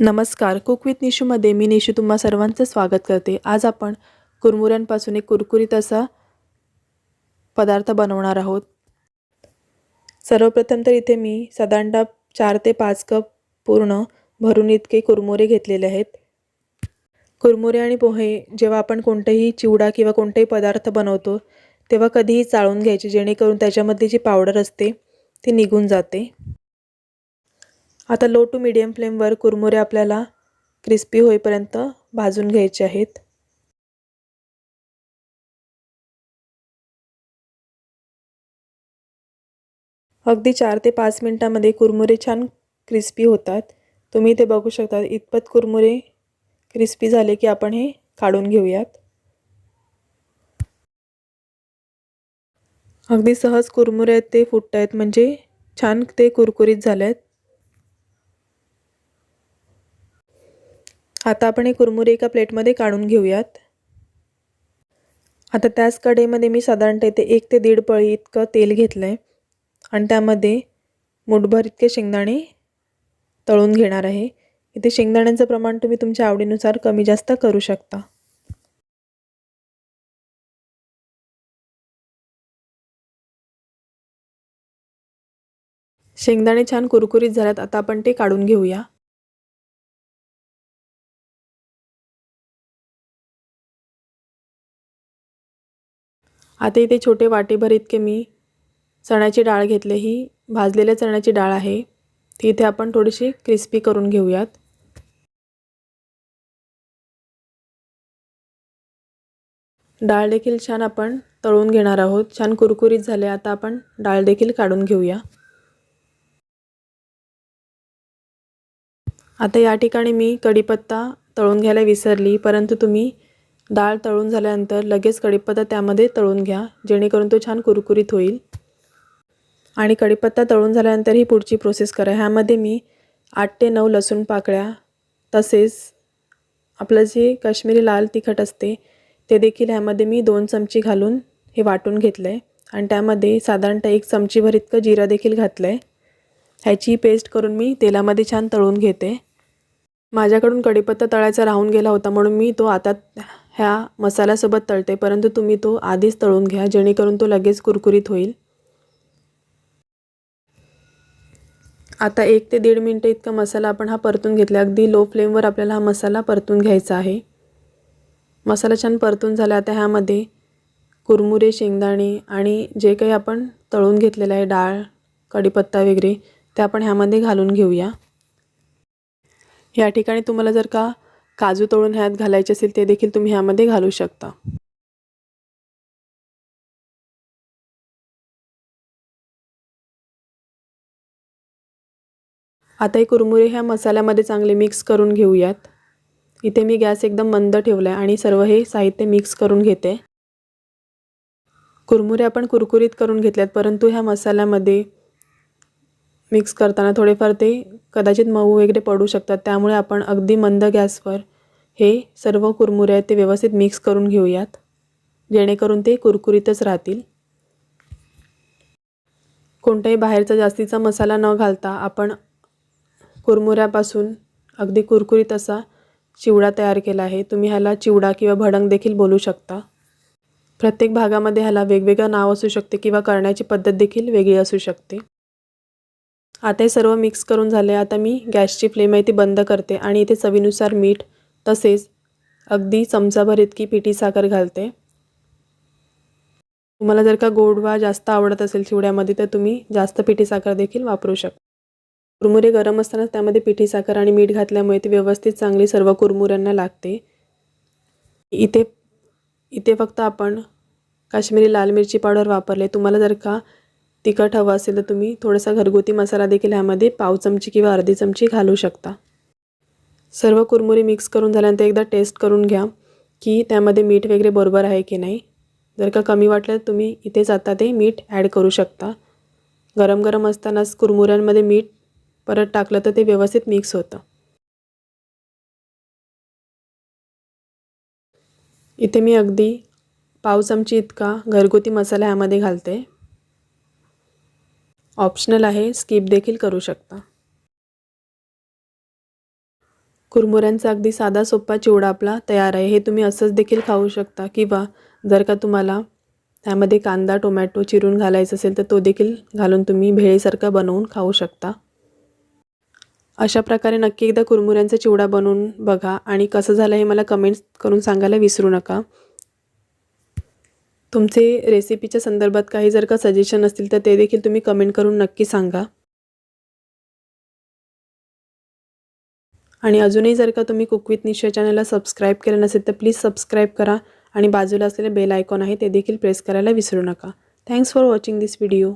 नमस्कार. Cook with निशूमध्ये मी निशू तुम्हा सर्वांचं स्वागत करते. आज आपण कुरमुऱ्यांपासून एक कुरकुरीत असा पदार्थ बनवणार आहोत. सर्वप्रथम तर इथे मी साधारणतः चार ते पाच कप पूर्ण भरून इतके कुरमुरे घेतलेले आहेत. कुरमुरे आणि पोहे जेव्हा आपण कोणतेही चिवडा किंवा कोणतेही पदार्थ बनवतो तेव्हा कधीही चाळून घ्यायचे जेणेकरून त्याच्यामधली जी पावडर असते ती निघून जाते. आता लो टू मिडियम फ्लेमवर कुरमुरे आपल्याला क्रिस्पी होईपर्यंत भाजून घ्यायचे आहेत. अगदी चार ते पाच मिनटामध्ये कुरमुरे छान क्रिस्पी होतात. तुम्ही ते बघू शकता इतपत कुरमुरे क्रिस्पी झाले की आपण हे काढून घेऊयात. अगदी सहज कुरमुरे आहेत ते फुटत आहेत म्हणजे छान ते कुरकुरीत झाले आहेत आता आपण हे कुरमुरे एका प्लेटमध्ये काढून घेऊयात. आता त्याच कढईमध्ये मी साधारणतः इथे एक ते दीड पळी इतकं तेल घेतलं आहे आणि त्यामध्ये मुठभर इतके शेंगदाणे तळून घेणार आहे. इथे शेंगदाण्यांचं प्रमाण तुम्ही तुमच्या आवडीनुसार कमी जास्त करू शकता. शेंगदाणे छान कुरकुरीत झाल्यात. आता आपण ते काढून घेऊया. आता इथे छोटे वाटेभर इतके मी चण्याची डाळ घेतले. ही भाजलेल्या चण्याची डाळ आहे. ती इथे आपण थोडीशी क्रिस्पी करून घेऊयात. डाळ देखील छान आपण तळून घेणार आहोत. छान कुरकुरीत झाले. आता आपण डाळ देखील काढून घेऊया. आता या ठिकाणी मी कढीपत्ता तळून घ्यायला विसरली. परंतु तुम्ही डाळ तळून झाल्यानंतर लगेच कढीपत्ता त्यामध्ये तळून घ्या जेणेकरून तो छान कुरकुरीत होईल. आणि कढीपत्ता तळून झाल्यानंतर ही पुढची प्रोसेस करा. ह्यामध्ये मी आठ ते नऊ लसूण पाकळ्या तसेच आपलं जे काश्मीरी लाल तिखट असते ते देखील ह्यामध्ये मी दोन चमची घालून हे वाटून घेतलं आहे आणि त्यामध्ये साधारणतः एक चमचीभर इतकं जिरा देखील घातलं आहे ह्याची पेस्ट करून मी तेलामध्ये छान तळून घेते. माझ्याकडून कढीपत्ता तळायचा राहून गेला होता म्हणून मी तो आता ह्या मसाल्यासोबत तळते परंतु तुम्ही तो आधीच तळून घ्या जेणेकरून तो लगेच कुरकुरीत होईल. आता एक ते दीड मिनटं इतका मसाला आपण हा परतून घेतला. अगदी लो फ्लेमवर आपल्याला हा मसाला परतून घ्यायचा आहे. मसाला छान परतून झाला. आता ह्यामध्ये कुरमुरे शेंगदाणे आणि जे काही आपण तळून घेतलेलं आहे डाळ कढीपत्ता वगैरे ते आपण ह्यामध्ये घालून घेऊया. या ठिकाणी तुम्हाला जर का काजू तळून ह्यात घालायचे असेल ते देखील तुम्ही ह्यामध्ये घालू शकता. आता हे कुरमुरे ह्या मसाल्यामध्ये चांगले मिक्स करून घेऊयात. इथे मी गॅस एकदम मंद ठेवला आहे आणि सर्व हे साहित्य मिक्स करून घेते. कुरमुरे आपण कुरकुरीत करून घेतल्यात परंतु ह्या मसाल्यामध्ये मिक्स करताना थोडेफार ते कदाचित मऊ वगैरे पडू शकतात. त्यामुळे आपण अगदी मंद गॅसवर हे सर्व कुरमुरे आहेत ते व्यवस्थित मिक्स करून घेऊयात. जेणेकरून ते कुरकुरीतच राहतील. कोणत्याही बाहेरचा जास्तीचा मसाला न घालता आपण कुरमुऱ्यापासून अगदी कुरकुरीत असा चिवडा तयार केला आहे. तुम्ही ह्याला चिवडा किंवा भडंग देखील बोलू शकता. प्रत्येक भागामध्ये ह्याला वेगवेगळं नाव असू शकते किंवा करण्याची पद्धत देखील वेगळी असू शकते. आता हे सर्व मिक्स करून झाले. आता मी गॅसची फ्लेम आहे ती बंद करते आणि इथे चवीनुसार मीठ तसेच अगदी चमचाभर इतकी पिठी साखर घालते. तुम्हाला जर का गोडवा जास्त आवडत असेल चिवड्यामध्ये तर तुम्ही जास्त पिठी साखर देखील वापरू शकता कुरमुरे गरम असतानाच त्यामध्ये पिठी साखर आणि मीठ घातल्यामुळे ती व्यवस्थित चांगली सर्व कुरमुऱ्यांना लागते. इथे इथे फक्त आपण काश्मीरी लाल मिरची पावडर वापरले. तुम्हाला जर का तिखट हवं असेल तर तुम्ही थोडासा घरगुती मसाला देखील ह्यामध्ये पाव चमची किंवा अर्धी चमची घालू शकता. सर्व कुरमुरी मिक्स करून झाल्यानंतर एकदा टेस्ट करून घ्या की त्यामध्ये मीठ वगैरे बरोबर आहे की नाही. जर का कमी वाटलं तर तुम्ही इथेच आता ते मीठ ॲड करू शकता. गरम गरम असतानाच कुरमुऱ्यांमध्ये मीठ परत टाकलं तर ते व्यवस्थित मिक्स होतं. इथे मी अगदी पाव चमची इतका घरगुती मसाला ह्यामध्ये घालते. ऑप्शनल आहे स्किप देखील करू शकता. कुरमुऱ्यांचा अगदी साधा सोपा चिवडा आपला तयार आहे. हे तुम्ही असंच देखील खाऊ शकता. किंवा जर का तुम्हाला त्यामध्ये कांदा टोमॅटो चिरून घालायचं असेल तर तो देखील घालून तुम्ही भेळीसारखा बनवून खाऊ शकता. अशा प्रकारे नक्की एकदा कुरमुऱ्यांचा चिवडा बनवून बघा. आणि कसं झालं हे मला कमेंट्स करून सांगायला विसरू नका. तुमचे रेसिपीच्या संदर्भात काही जर का सजेशन असतील तर ते देखील तुम्ही कमेंट करून नक्की सांगा. आणि अजूनही जर का तुम्ही कुक विथ निश्चय चॅनलला सबस्क्राईब केलं नसेल तर प्लीज सबस्क्राईब करा आणि बाजूला असलेले बेल आयकॉन आहे ते देखील प्रेस करायला विसरू नका. Thanks for watching this video